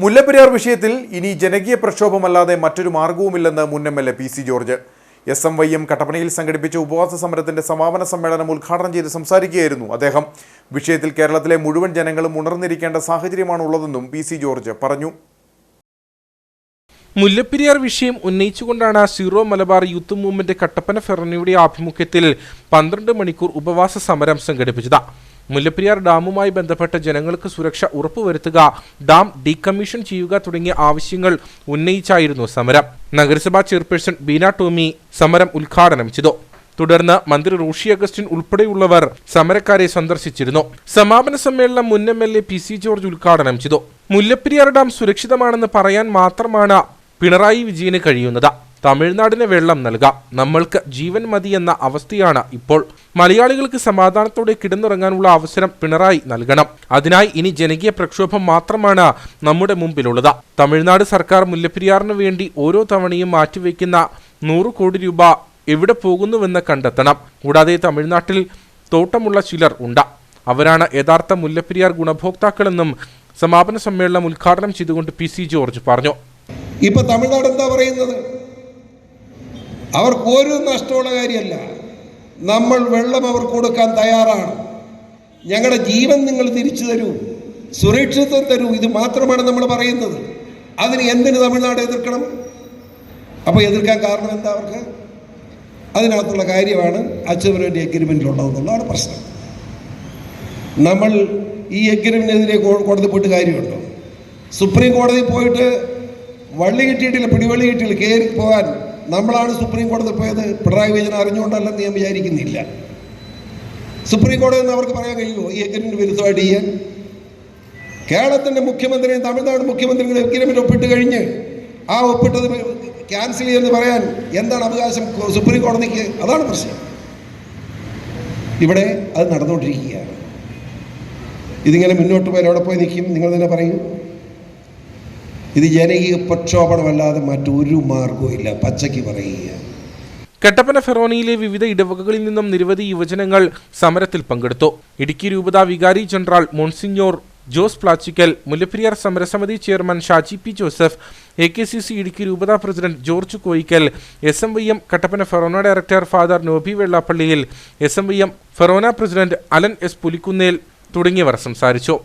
മുല്ലപ്പെരിയാർ വിഷയത്തിൽ ഇനി ജനകീയ പ്രക്ഷോഭമല്ലാതെ മറ്റൊരു മാർഗവുമില്ലെന്ന് മുൻ M L A P C George. S M Y M കട്ടപ്പനയിൽ സംഘടിപ്പിച്ച ഉപവാസ സമരത്തിന്റെ സമാപന സമ്മേളനം ഉദ്ഘാടനം ചെയ്ത് സംസാരിക്കുകയായിരുന്നു അദ്ദേഹം. വിഷയത്തിൽ കേരളത്തിലെ മുഴുവൻ ജനങ്ങളും ഉണർന്നിരിക്കേണ്ട സാഹചര്യമാണുള്ളതെന്നും പി സി ജോർജ് പറഞ്ഞു. മുല്ലപ്പെരിയാർ വിഷയം ഉന്നയിച്ചുകൊണ്ടാണ് zero Malabar youth movement Kattappana ഫെറണിയുടെ ആഭിമുഖ്യത്തിൽ പന്ത്രണ്ട് മണിക്കൂർ ഉപവാസ സമരം സംഘടിപ്പിച്ചത്. മുല്ലപ്പെരിയാർ ഡാമുമായി ബന്ധപ്പെട്ട ജനങ്ങൾക്ക് സുരക്ഷ ഉറപ്പുവരുത്തുക ഡാം ഡീകമ്മീഷൻ ചെയ്യുക തുടങ്ങിയ ആവശ്യങ്ങൾ ഉന്നയിച്ചായിരുന്നു സമരം. നഗരസഭാ ചെയർപേഴ്സൺ ബീന ടോമി സമരം ഉദ്ഘാടനം ചെയ്തു. തുടർന്ന് മന്ത്രി റോഷി അഗസ്റ്റിൻ ഉൾപ്പെടെയുള്ളവർ സമരക്കാരെ സന്ദർശിച്ചിരുന്നു. സമാപന സമ്മേളനം മുൻ M L A P C George ഉദ്ഘാടനം ചെയ്തു. മുല്ലപ്പെരിയാർ ഡാം സുരക്ഷിതമാണെന്ന് പറയാൻ മാത്രമാണ് പിണറായി വിജയന് കഴിയുന്നത്. തമിഴ്നാടിന് വെള്ളം നൽകാം. നമ്മൾക്ക് ജീവൻ മതി എന്ന അവസ്ഥയാണ് ഇപ്പോൾ. മലയാളികൾക്ക് സമാധാനത്തോടെ കിടന്നുറങ്ങാനുള്ള അവസരം പിണറായി നൽകണം. അതിനായി ഇനി ജനകീയ പ്രക്ഷോഭം മാത്രമാണ് നമ്മുടെ മുമ്പിലുള്ളത്. തമിഴ്നാട് സർക്കാർ മുല്ലപ്പെരിയാറിന് വേണ്ടി ഓരോ തവണയും മാറ്റിവെക്കുന്ന നൂറ് കോടി രൂപ എവിടെ പോകുന്നുവെന്ന് കണ്ടെത്തണം. കൂടാതെ തമിഴ്നാട്ടിൽ തോട്ടമുള്ള ചിലർ ഉണ്ട്. അവരാണ് യഥാർത്ഥ മുല്ലപ്പെരിയാർ ഗുണഭോക്താക്കളെന്നും സമാപന സമ്മേളനം ഉദ്ഘാടനം ചെയ്തുകൊണ്ട് പി സി ജോർജ് പറഞ്ഞു. ഇപ്പൊ തമിഴ്നാട് എന്താ പറയുന്നത്? അവർക്ക് ഒരു നഷ്ടമുള്ള കാര്യമല്ല. നമ്മൾ വെള്ളം അവർക്ക് കൊടുക്കാൻ തയ്യാറാണ്. ഞങ്ങളുടെ ജീവൻ നിങ്ങൾ തിരിച്ചു തരൂ. സുരക്ഷിതത്വം തരൂ. ഇത് മാത്രമാണ് നമ്മൾ പറയുന്നത്. അതിന് എന്തിന് തമിഴ്നാട് എതിർക്കണം? അപ്പോൾ എതിർക്കാൻ കാരണം എന്താ അവർക്ക്? അതിനകത്തുള്ള കാര്യമാണ് അച്ചവരുടെ എഗ്രിമെന്റിലുള്ളതെന്നുള്ളതാണ് പ്രശ്നം. നമ്മൾ ഈ എഗ്രിമെന്റിനെതിരെ കോടതി പോയിട്ട് കാര്യമുണ്ടോ? സുപ്രീം കോടതി പോയിട്ട് വള്ളി കിട്ടിയിട്ടില്ല പിടിവള്ളി കിട്ടിയില്ല കയറി പോകാൻ. നമ്മളാണ് സുപ്രീം കോടതി പോയത്. പിണറായി വിജയൻ അറിഞ്ഞുകൊണ്ടല്ലെന്ന് ഞാൻ വിചാരിക്കുന്നില്ല. സുപ്രീം കോടതി എന്ന് അവർക്ക് പറയാൻ കഴിയുമോ? ഈ എഗ്രിമെന്റ് വിരുദ്ധമായിട്ട് ചെയ്യാൻ കേരളത്തിന്റെ മുഖ്യമന്ത്രിയും തമിഴ്നാട് മുഖ്യമന്ത്രിയും എഗ്രിമെന്റ് ഒപ്പിട്ട് കഴിഞ്ഞ് ആ ഒപ്പിട്ടത് ക്യാൻസൽ ചെയ്യുമെന്ന് പറയാൻ എന്താണ് അവകാശം സുപ്രീം കോടതിക്ക് അതാണ് പ്രശ്നം. ഇവിടെ അത് നടന്നുകൊണ്ടിരിക്കുകയാണ്. ഇതിങ്ങനെ മുന്നോട്ട് പോയാൽ അവിടെ പോയി നിൽക്കും? നിങ്ങൾ തന്നെ പറയൂ. ഇത് ജനകീയ പ്രക്ഷോഭണമല്ലാതെ മറ്റൊരു മാർഗവും ഇല്ല. പച്ചയ്ക്ക് പറയുക. കട്ടപ്പന ഫെറോണിയിലെ വിവിധ ഇടവകകളിൽ നിന്നും നിരവധി യുവജനങ്ങൾ സമരത്തിൽ പങ്കെടുത്തു. ഇടുക്കി രൂപത വികാരി general monsignor Jose Plachickal Mullaperiyar സമരസമിതി chairman Shaji P Joseph A K C C Idukki രൂപത president George Koickal S M Y M Kattappana forane director father Noby Vellappallil S M Y M forane president Alan S Pulikunnel തുടങ്ങിയവർ സംസാരിച്ചു.